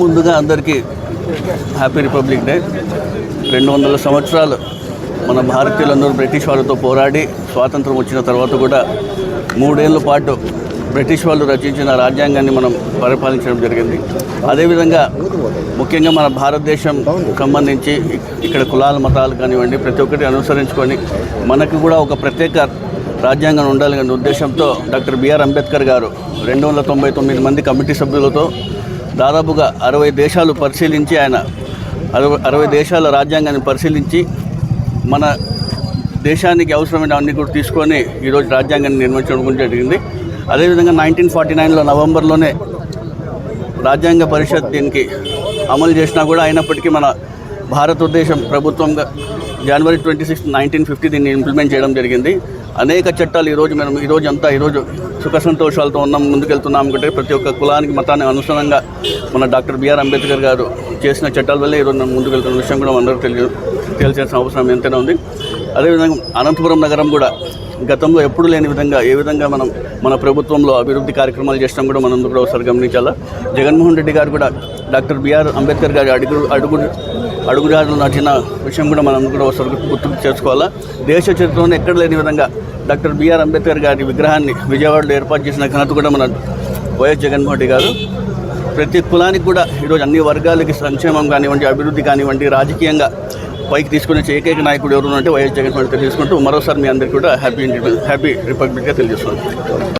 ముందుగా అందరికీ happy republic day. రెండు వందల సంవత్సరాలు మన భారతీయులందరూ బ్రిటిష్ వాళ్ళతో పోరాడి స్వాతంత్రం వచ్చిన తర్వాత కూడా మూడేళ్ళ పాటు బ్రిటిష్ వాళ్ళు రచించిన రాజ్యాంగాన్ని మనం పరిపాలించడం జరిగింది. అదేవిధంగా ముఖ్యంగా మన భారతదేశం సంబంధించి ఇక్కడ కులాల మతాలు కానివ్వండి ప్రతి ఒక్కటి అనుసరించుకొని మనకు కూడా ఒక ప్రత్యేక రాజ్యాంగం ఉండాలనే ఉద్దేశంతో డాక్టర్ బిఆర్ అంబేద్కర్ గారు రెండు వందల తొంభై తొమ్మిది మంది కమిటీ సభ్యులతో దాదాపుగా అరవై దేశాలు పరిశీలించి ఆయన అరవై అరవై దేశాల రాజ్యాంగాన్ని పరిశీలించి మన దేశానికి అవసరమైన అన్ని కూడా తీసుకొని ఈరోజు రాజ్యాంగాన్ని నిర్మించడం జరిగింది. అదేవిధంగా నైన్టీన్ ఫార్టీ నైన్లో నవంబర్లోనే రాజ్యాంగ పరిషత్ దీనికి అమలు చేసినా కూడా అయినప్పటికీ మన భారతదేశం ప్రభుత్వంగా జనవరి ట్వంటీ సిక్స్ నైన్టీన్ ఫిఫ్టీ దీన్ని ఇంప్లిమెంట్ చేయడం జరిగింది. అనేక చట్టాలు ఈరోజు మనం ఈరోజు అంతా ఈరోజు సుఖ సంతోషాలతో ఉన్నాం ముందుకెళ్తున్నాం అనుకుంటే ప్రతి ఒక్క కులానికి మతానికి అనుసరంగా మన డాక్టర్ బిఆర్ అంబేద్కర్ గారు చేసిన చట్టాల వల్లే ఈరోజు మనం ముందుకెళ్తున్న విషయం కూడా అందరూ తెలియ తెలియాల్సిన అవసరం ఎంతైనా ఉంది. అదేవిధంగా అనంతపురం నగరం కూడా గతంలో ఎప్పుడు లేని విధంగా ఏ విధంగా మనం మన ప్రభుత్వంలో అభివృద్ధి కార్యక్రమాలు చేసినాం కూడా మనం కూడా ఒకసారి గమనించాలా? జగన్మోహన్ రెడ్డి గారు కూడా డాక్టర్ బిఆర్ అంబేద్కర్ గారి అడుగు అడుగు అడుగుజాడలు నడిచిన విషయం కూడా మనం కూడా ఒకసారి గుర్తు చేసుకోవాలా? దేశ చరిత్రలో ఎక్కడ లేని విధంగా డాక్టర్ బిఆర్ అంబేద్కర్ గారి విగ్రహాన్ని విజయవాడలో ఏర్పాటు చేసిన ఘనత కూడా మన వైఎస్ జగన్మోహన్ రెడ్డి గారు. ప్రతి కులానికి కూడా ఈరోజు అన్ని వర్గాలకి సంక్షేమం కానివ్వండి అభివృద్ధి కానివ్వండి రాజకీయంగా పైకి తీసుకునే ఏకైక నాయకుడు ఎవరు అంటే వైఎస్ జగన్మోహన్ రెడ్డి తీసుకుంటూ మరోసారి మీ అందరికీ కూడా హ్యాపీ హ్యాపీ రిపబ్లిక్గా తెలియజేస్తున్నాను.